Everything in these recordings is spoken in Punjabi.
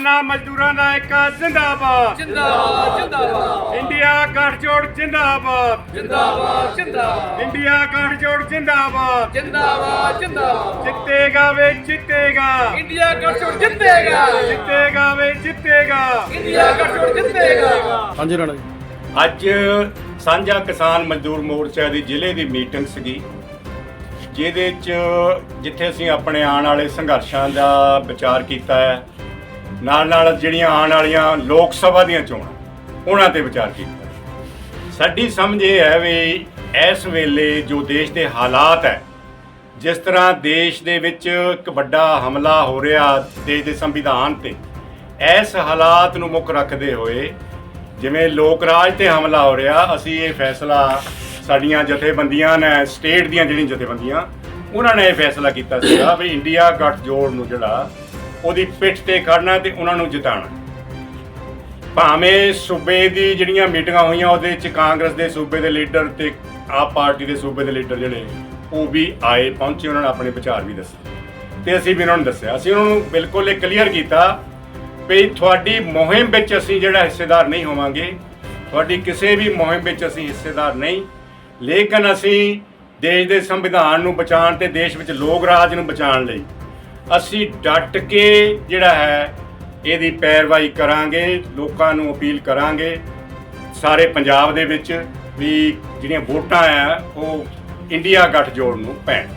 ਕਿਸਾਨਾਂ ਮਜ਼ਦੂਰਾਂ ਦਾ ਇੱਕ ਜ਼ਿੰਦਾਬਾਦ। ਜਿੰਦਾਬਾਦ ਜਿੰਦਾਬਾਦ। ਇੰਡੀਆ ਗੱਠਜੋੜ ਜਿੰਦਾਬਾਦ। ਜਿੰਦਾਬਾਦ ਜਿੰਦਾਬਾਦ। ਇੰਡੀਆ ਗੱਠਜੋੜ ਜਿੰਦਾਬਾਦ। ਜਿੰਦਾਬਾਦ ਜਿੰਦਾਬਾਦ। ਜਿੱਤੇਗਾ ਵੇ ਜਿੱਤੇਗਾ। ਇੰਡੀਆ ਗੱਠਜੋੜ ਜਿੱਤੇਗਾ। ਜਿੱਤੇਗਾ ਵੇ ਜਿੱਤੇਗਾ। ਇੰਡੀਆ ਗੱਠਜੋੜ ਜਿੱਤੇਗਾ। ਹਾਂਜੀ ਰਾਣਾ ਜੀ। ਅੱਜ ਸਾਂਝਾ ਕਿਸਾਨ ਮਜ਼ਦੂਰ ਮੋਰਚਾ ਦੀ ਜ਼ਿਲ੍ਹੇ ਦੀ ਮੀਟਿੰਗ ਸੀਗੀ ਜਿਹਦੇ 'ਚ ਜਿੱਥੇ ਅਸੀਂ ਆਪਣੇ ਆਉਣ ਵਾਲੇ ਸੰਘਰਸ਼ਾਂ ਦਾ ਵਿਚਾਰ ਕੀਤਾ ਹੈ ਨਾਲ ਨਾਲ ਜਿਹੜੀਆਂ ਆਉਣ ਵਾਲੀਆਂ ਲੋਕ ਸਭਾ ਦੀਆਂ ਚੋਣਾਂ, ਉਹਨਾਂ ਤੇ ਵਿਚਾਰ ਕੀਤਾ ਸਾਡੀ ਸਮਝ ਇਹ ਹੈ ਵੀ ਇਸ ਵੇਲੇ ਜੋ ਦੇਸ਼ ਦੇ ਹਾਲਾਤ ਹੈ, ਜਿਸ ਤਰ੍ਹਾਂ ਦੇਸ਼ ਦੇ ਵਿੱਚ ਇੱਕ ਵੱਡਾ ਹਮਲਾ ਹੋ ਰਿਹਾ ਦੇਸ਼ ਦੇ ਸੰਵਿਧਾਨ ਤੇ, ਇਸ ਹਾਲਾਤ ਨੂੰ ਮੁੱਖ ਰੱਖਦੇ ਹੋਏ ਜਿਵੇਂ ਲੋਕ ਰਾਜ ਤੇ ਹਮਲਾ ਹੋ ਰਿਹਾ, ਅਸੀਂ ਇਹ ਫੈਸਲਾ ਸਾਡੀਆਂ ਜਥੇਬੰਦੀਆਂ ਨੇ, ਸਟੇਟ ਦੀਆਂ ਜਿਹੜੀਆਂ ਜਥੇਬੰਦੀਆਂ, ਉਹਨਾਂ ਨੇ ਇਹ ਫੈਸਲਾ ਕੀਤਾ ਸੀਗਾ ਵੀ ਇੰਡੀਆ ਗੱਠਜੋੜ ਨੂੰ ਜਿਹੜਾ ਉਹਦੀ ਪਿੱਠ ਤੇ ਖੜਨਾ ਤੇ ਉਹਨਾਂ ਨੂੰ ਜਿਤਾਉਣਾ। ਭਾਵੇਂ ਸੂਬੇ ਦੀ ਜਿਹੜੀਆਂ ਮੀਟਿੰਗਾਂ ਹੋਈਆਂ, ਉਹਦੇ ਵਿੱਚ ਕਾਂਗਰਸ ਦੇ ਸੂਬੇ ਦੇ ਲੀਡਰ ਤੇ ਆਪ ਪਾਰਟੀ ਦੇ ਸੂਬੇ ਦੇ ਲੀਡਰ ਜਿਹੜੇ, ਉਹ ਵੀ ਆਏ, ਪਹੁੰਚੇ, ਉਹਨਾਂ ਨੇ ਆਪਣੇ ਵਿਚਾਰ ਵੀ ਦੱਸੇ। ਤੇ ਅਸੀਂ ਵੀ ਉਹਨਾਂ ਨੂੰ ਦੱਸਿਆ। ਅਸੀਂ ਉਹਨਾਂ ਨੂੰ ਬਿਲਕੁਲ ਇਹ ਕਲੀਅਰ ਕੀਤਾ ਵੀ ਤੁਹਾਡੀ ਮੁਹਿੰਮ ਵਿੱਚ ਅਸੀਂ ਜਿਹੜਾ ਹਿੱਸੇਦਾਰ ਨਹੀਂ ਹੋਵਾਂਗੇ, ਤੁਹਾਡੀ ਕਿਸੇ ਵੀ ਮੁਹਿੰਮ ਵਿੱਚ ਅਸੀਂ ਹਿੱਸੇਦਾਰ ਨਹੀਂ। ਲੇਕਿਨ ਅਸੀਂ ਦੇਸ਼ ਦੇ ਸੰਵਿਧਾਨ ਨੂੰ ਬਚਾਉਣ ਤੇ ਦੇਸ਼ ਵਿੱਚ ਲੋਕ ਰਾਜ ਨੂੰ ਬਚਾਉਣ ਲਈ ਅਸੀਂ ਡਟ ਕੇ ਜਿਹੜਾ ਹੈ, ਇਹਦੀ ਪੈਰਵਾਈ ਕਰਾਂਗੇ, ਲੋਕਾਂ ਨੂੰ ਅਪੀਲ ਕਰਾਂਗੇ, ਸਾਰੇ ਪੰਜਾਬ ਦੇ ਵਿੱਚ ਵੀ ਜਿਹੜੀਆਂ ਵੋਟਾਂ ਆ, ਉਹ ਇੰਡੀਆ ਗੱਠਜੋੜ ਨੂੰ ਪੈਣ।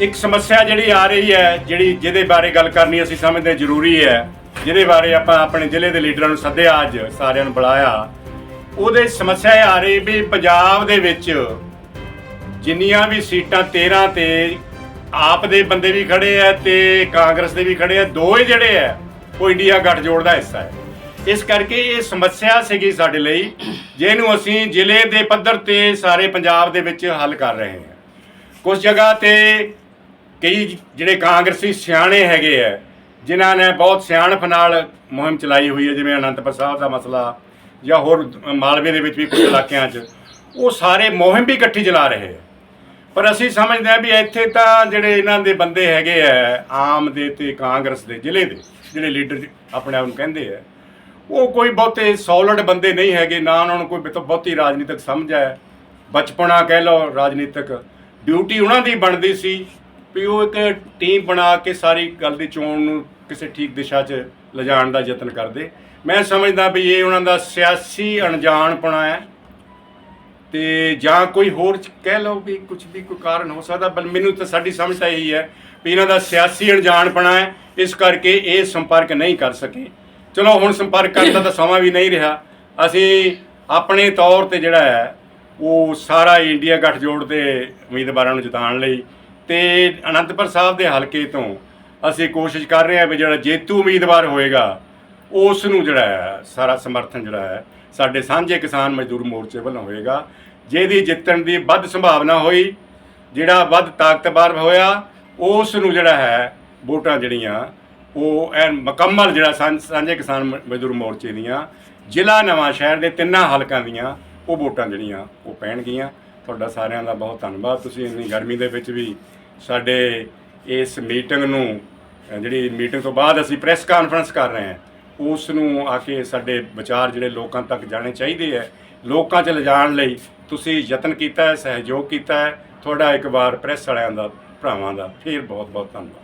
ਇੱਕ ਸਮੱਸਿਆ ਜਿਹੜੀ ਆ ਰਹੀ ਹੈ, ਜਿਹੜੀ ਜਿਹਦੇ ਬਾਰੇ ਗੱਲ ਕਰਨੀ ਅਸੀਂ ਸਮਝਦੇ ਜ਼ਰੂਰੀ ਹੈ, ਜਿਹਦੇ ਬਾਰੇ ਆਪਾਂ ਆਪਣੇ ਜ਼ਿਲ੍ਹੇ ਦੇ ਲੀਡਰਾਂ ਨੂੰ ਸੱਦਿਆ ਅੱਜ, ਸਾਰਿਆਂ ਨੂੰ ਬੁਲਾਇਆ। ਉਹਦੇ ਸਮੱਸਿਆ ਇਹ ਆ ਰਹੀ ਵੀ ਪੰਜਾਬ ਦੇ ਵਿੱਚ ਜਿੰਨੀਆਂ ਵੀ ਸੀਟਾਂ 13 ਤੇ ਆਪ ਦੇ ਬੰਦੇ ਵੀ ਖੜੇ ਆ ਤੇ ਕਾਂਗਰਸ ਦੇ ਵੀ ਖੜੇ ਆ। ਦੋਵੇਂ ਜਿਹੜੇ ਆ, ਉਹ ਇੰਡੀਆ ਗੱਠਜੋੜ ਦਾ ਹਿੱਸਾ ਹੈ। ਇਸ ਕਰਕੇ ਇਹ ਸਮੱਸਿਆ ਸੀਗੀ ਸਾਡੇ ਲਈ, ਜਿਹਨੂੰ ਅਸੀਂ ਜ਼ਿਲ੍ਹੇ ਦੇ ਪੱਧਰ ਤੇ ਸਾਰੇ ਪੰਜਾਬ ਦੇ ਵਿੱਚ ਹੱਲ ਕਰ ਰਹੇ ਹਾਂ। ਕੁਝ ਜਗ੍ਹਾ ਤੇ ਕਈ ਜਿਹੜੇ ਕਾਂਗਰਸੀ ਸਿਆਣੇ ਹੈਗੇ ਆ, ਜਿਨ੍ਹਾਂ ਨੇ ਬਹੁਤ ਸਿਆਣਪ ਨਾਲ ਮੁਹਿੰਮ ਚਲਾਈ ਹੋਈ ਹੈ, ਜਿਵੇਂ ਅਨੰਦਪੁਰ ਸਾਹਿਬ ਦਾ ਮਸਲਾ ਜਾਂ ਹੋਰ ਮਾਲਵੇ ਦੇ ਵਿੱਚ ਵੀ ਕੁਝ ਇਲਾਕਿਆਂ 'ਚ, ਉਹ ਸਾਰੇ ਮੁਹਿੰਮ ਵੀ ਇਕੱਠੀ ਚਲਾ ਰਹੇ ਆ। ਪਰ ਅਸੀਂ ਸਮਝਦੇ ਹਾਂ ਵੀ ਇੱਥੇ ਤਾਂ ਜਿਹੜੇ ਇਹਨਾਂ ਦੇ ਬੰਦੇ ਹੈਗੇ ਆ, ਆਮ ਦੇ ਤੇ ਕਾਂਗਰਸ ਦੇ ਜ਼ਿਲ੍ਹੇ ਦੇ, ਜਿਹੜੇ ਲੀਡਰ ਆਪਣੇ ਆਪ ਨੂੰ ਕਹਿੰਦੇ ਆ, ਉਹ ਕੋਈ ਬਹੁਤੇ ਸੌਲਿਡ ਬੰਦੇ ਨਹੀਂ ਹੈਗੇ, ਨਾ ਉਹਨਾਂ ਨੂੰ ਕੋਈ ਬਿਤ- ਬਹੁਤੀ ਰਾਜਨੀਤਿਕ ਸਮਝ ਹੈ। ਬਚਪਨਾ ਕਹਿ ਲਓ ਰਾਜਨੀਤਿਕ, ਡਿਊਟੀ ਉਹਨਾਂ ਦੀ ਬਣਦੀ ਸੀ ਵੀ ਉਹ ਇੱਕ ਟੀਮ ਬਣਾ ਕੇ ਸਾਰੀ ਗੱਲ ਦੀ ਚੋਣ ਨੂੰ ਕਿਸੇ ਠੀਕ ਦਿਸ਼ਾ 'ਚ ਲਿਜਾਣ ਦਾ ਯਤਨ ਕਰਦੇ। ਮੈਂ ਸਮਝਦਾ ਵੀ ਇਹ ਉਹਨਾਂ ਦਾ ਸਿਆਸੀ ਅਣਜਾਣਪਣਾ ਹੈ। ਤੇ ਜਾਂ ਕੋਈ ਹੋਰ ਕਹਿ ਲਓ ਵੀ ਕੁਝ ਵੀ ਕੋਈ ਕਾਰਨ ਹੋ ਸਕਦਾ ਪਰ ਮੈਨੂੰ ਤਾਂ ਸਾਡੀ ਸਮਝ ਤਾਂ ਇਹੀ ਹੈ ਵੀ ਇਹਨਾਂ ਦਾ ਸਿਆਸੀ ਅਣਜਾਣਪਣਾ ਹੈ, ਇਸ ਕਰਕੇ ਇਹ ਸੰਪਰਕ ਨਹੀਂ ਕਰ ਸਕੇ। ਚਲੋ, ਹੁਣ ਸੰਪਰਕ ਕਰਨ ਦਾ ਤਾਂ ਸਮਾਂ ਵੀ ਨਹੀਂ ਰਿਹਾ। ਅਸੀਂ ਆਪਣੇ ਤੌਰ ਤੇ ਜਿਹੜਾ ਹੈ, ਉਹ ਸਾਰਾ ਇੰਡੀਆ ਗੱਠਜੋੜ ਦੇ ਉਮੀਦਵਾਰਾਂ ਨੂੰ ਜਿਤਾਉਣ ਲਈ ਤੇ ਅਨੰਦਪੁਰ ਸਾਹਿਬ ਦੇ ਹਲਕੇ ਤੋਂ ਅਸੀਂ ਕੋਸ਼ਿਸ਼ ਕਰ ਰਹੇ ਹਾਂ ਵੀ ਜਿਹੜਾ ਜੇਤੂ ਉਮੀਦਵਾਰ ਹੋਏਗਾ, ਉਸ ਨੂੰ ਜਿਹੜਾ ਹੈ ਸਾਰਾ ਸਮਰਥਨ ਜਿਹੜਾ ਹੈ ਸਾਡੇ ਸਾਂਝੇ ਕਿਸਾਨ ਮਜ਼ਦੂਰ ਮੋਰਚੇ ਵੱਲੋਂ ਹੋਏਗਾ, ਜਿਹਦੀ ਜਿੱਤਣ ਦੀ ਵੱਧ ਸੰਭਾਵਨਾ ਹੋਈ, ਜਿਹੜਾ ਵੱਧ ਤਾਕਤਵਰ ਹੋਇਆ ਉਸ ਨੂੰ ਜਿਹੜਾ ਹੈ ਵੋਟਾਂ ਜਿਹੜੀਆਂ, ਉਹ ਐਨ ਮੁਕੰਮਲ ਜਿਹੜਾ ਸਾਂਝ- ਸਾਂਝੇ ਕਿਸਾਨ ਮ- ਮਜ਼ਦੂਰ ਮੋਰਚੇ ਦੀਆਂ, ਜ਼ਿਲ੍ਹਾ ਨਵਾਂ ਸ਼ਹਿਰ ਦੇ ਤਿੰਨਾਂ ਹਲਕਾਂ ਦੀਆਂ, ਉਹ ਵੋਟਾਂ ਜਿਹੜੀਆਂ, ਉਹ ਪੈਣਗੀਆਂ। ਤੁਹਾਡਾ ਸਾਰਿਆਂ ਦਾ ਬਹੁਤ ਧੰਨਵਾਦ। ਤੁਸੀਂ ਇੰਨੀ ਗਰਮੀ ਦੇ ਵਿੱਚ ਵੀ ਸਾਡੇ ਇਸ ਮੀਟਿੰਗ ਨੂੰ, ਜਿਹੜੀ ਮੀਟਿੰਗ ਤੋਂ ਬਾਅਦ ਅਸੀਂ ਪ੍ਰੈਸ ਕਾਨਫਰੰਸ ਕਰ ਰਹੇ ਹਾਂ ਉਸ ਨੂੰ ਆ ਕੇ ਸਾਡੇ ਵਿਚਾਰ ਜਿਹੜੇ ਲੋਕਾਂ ਤੱਕ ਜਾਣੇ ਚਾਹੀਦੇ ਹੈ ਲੋਕਾਂ 'ਚ ਲਿਜਾਣ ਲਈ ਤੁਸੀਂ ਯਤਨ ਕੀਤਾ ਹੈ, ਸਹਿਯੋਗ ਕੀਤਾ ਹੈ, ਤੁਹਾਡਾ ਇੱਕ ਵਾਰ ਪ੍ਰੈਸ ਵਾਲਿਆਂ ਦਾ, ਭਰਾਵਾਂ ਦਾ, ਫਿਰ ਬਹੁਤ ਬਹੁਤ ਧੰਨਵਾਦ।